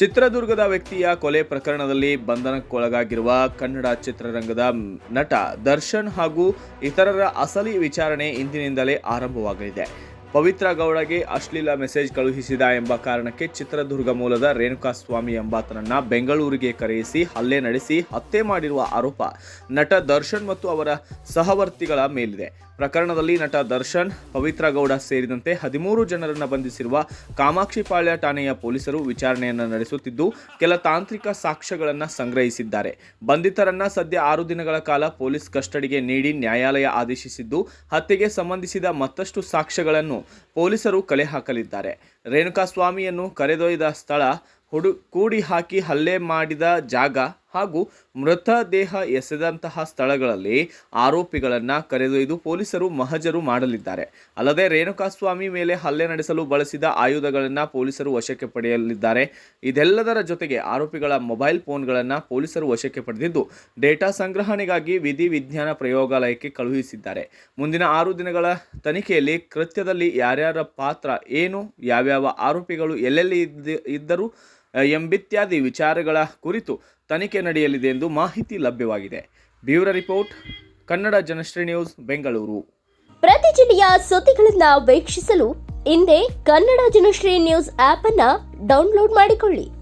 ಚಿತ್ರದುರ್ಗದ ವ್ಯಕ್ತಿಯ ಕೊಲೆ ಪ್ರಕರಣದಲ್ಲಿ ಬಂಧನಕ್ಕೊಳಗಾಗಿರುವ ಕನ್ನಡ ಚಿತ್ರರಂಗದ ನಟ ದರ್ಶನ್ ಹಾಗೂ ಇತರರ ಅಸಲಿ ವಿಚಾರಣೆ ಇಂದಿನಿಂದಲೇ ಆರಂಭವಾಗಲಿದೆ. ಪವಿತ್ರ ಗೌಡಗೆ ಅಶ್ಲೀಲ ಮೆಸೇಜ್ ಕಳುಹಿಸಿದ ಎಂಬ ಕಾರಣಕ್ಕೆ ಚಿತ್ರದುರ್ಗ ಮೂಲದ ರೇಣುಕಾಸ್ವಾಮಿ ಎಂಬಾತನನ್ನ ಬೆಂಗಳೂರಿಗೆ ಕರೆಯಿಸಿ ಹಲ್ಲೆ ನಡೆಸಿ, ಹತ್ಯೆ ಮಾಡಿರುವ ಆರೋಪ ನಟ ದರ್ಶನ್ ಮತ್ತು ಅವರ ಸಹವರ್ತಿಗಳ ಮೇಲಿದೆ. ಪ್ರಕರಣದಲ್ಲಿ ನಟ ದರ್ಶನ್, ಪವಿತ್ರ ಗೌಡ ಸೇರಿದಂತೆ ಹದಿಮೂರು ಜನರನ್ನು ಬಂಧಿಸಿರುವ ಕಾಮಾಕ್ಷಿಪಾಳ್ಯ ಠಾಣೆಯ ಪೊಲೀಸರು ವಿಚಾರಣೆಯನ್ನು ನಡೆಸುತ್ತಿದ್ದು, ಕೆಲ ತಾಂತ್ರಿಕ ಸಾಕ್ಷ್ಯಗಳನ್ನು ಸಂಗ್ರಹಿಸಿದ್ದಾರೆ. ಬಂಧಿತರನ್ನ ಸದ್ಯ ಆರು ದಿನಗಳ ಕಾಲ ಪೊಲೀಸ್ ಕಸ್ಟಡಿಗೆ ನೀಡಿ ನ್ಯಾಯಾಲಯ ಆದೇಶಿಸಿದ್ದು, ಹತ್ಯೆಗೆ ಸಂಬಂಧಿಸಿದ ಮತ್ತಷ್ಟು ಸಾಕ್ಷ್ಯಗಳನ್ನು ಪೊಲೀಸರು ಕಲೆ ಹಾಕಲಿದ್ದಾರೆ. ರೇಣುಕಾಸ್ವಾಮಿಯನ್ನು ಕರೆದೊಯ್ದ ಸ್ಥಳ ಹುಡು ಕೂಡಿ ಹಾಕಿ ಹಲ್ಲೆ ಮಾಡಿದ ಜಾಗ ಹಾಗೂ ಮೃತದೇಹ ಎಸೆದಂತಹ ಸ್ಥಳಗಳಲ್ಲಿ ಆರೋಪಿಗಳನ್ನು ಕರೆದೊಯ್ದು ಪೊಲೀಸರು ಮಹಜರು ಮಾಡಲಿದ್ದಾರೆ. ಅಲ್ಲದೆ ರೇಣುಕಾಸ್ವಾಮಿ ಮೇಲೆ ಹಲ್ಲೆ ನಡೆಸಲು ಬಳಸಿದ ಆಯುಧಗಳನ್ನು ಪೊಲೀಸರು ವಶಕ್ಕೆ ಪಡೆಯಲಿದ್ದಾರೆ. ಇದೆಲ್ಲದರ ಜೊತೆಗೆ ಆರೋಪಿಗಳ ಮೊಬೈಲ್ ಫೋನ್ಗಳನ್ನು ಪೊಲೀಸರು ವಶಕ್ಕೆ ಪಡೆದಿದ್ದು, ಡೇಟಾ ಸಂಗ್ರಹಣೆಗಾಗಿ ವಿಧಿ ವಿಜ್ಞಾನ ಪ್ರಯೋಗಾಲಯಕ್ಕೆ ಕಳುಹಿಸಿದ್ದಾರೆ. ಮುಂದಿನ ಆರು ದಿನಗಳ ತನಿಖೆಯಲ್ಲಿ ಕೃತ್ಯದಲ್ಲಿ ಯಾರ್ಯಾರ ಪಾತ್ರ, ಏನು, ಯಾವ್ಯಾವ ಆರೋಪಿಗಳು, ಎಲ್ಲೆಲ್ಲಿ ಇದ್ದರೂ ಎಂಬಿತ್ಯಾದಿ ವಿಚಾರಗಳ ಕುರಿತು ತನಿಖೆ ನಡೆಯಲಿದೆ ಎಂದು ಮಾಹಿತಿ ಲಭ್ಯವಾಗಿದೆ. Bureau report, Kannada Janashree news, Bengaluru. ಪ್ರತಿ ಜಿಲ್ಲೆಯ ಸುದ್ದಿಗಳನ್ನು ವೀಕ್ಷಿಸಲು ಇಂದೇ ಕನ್ನಡ ಜನಶ್ರೀ ನ್ಯೂಸ್ ಆಪ್ ಅನ್ನ ಡೌನ್ಲೋಡ್ ಮಾಡಿಕೊಳ್ಳಿ.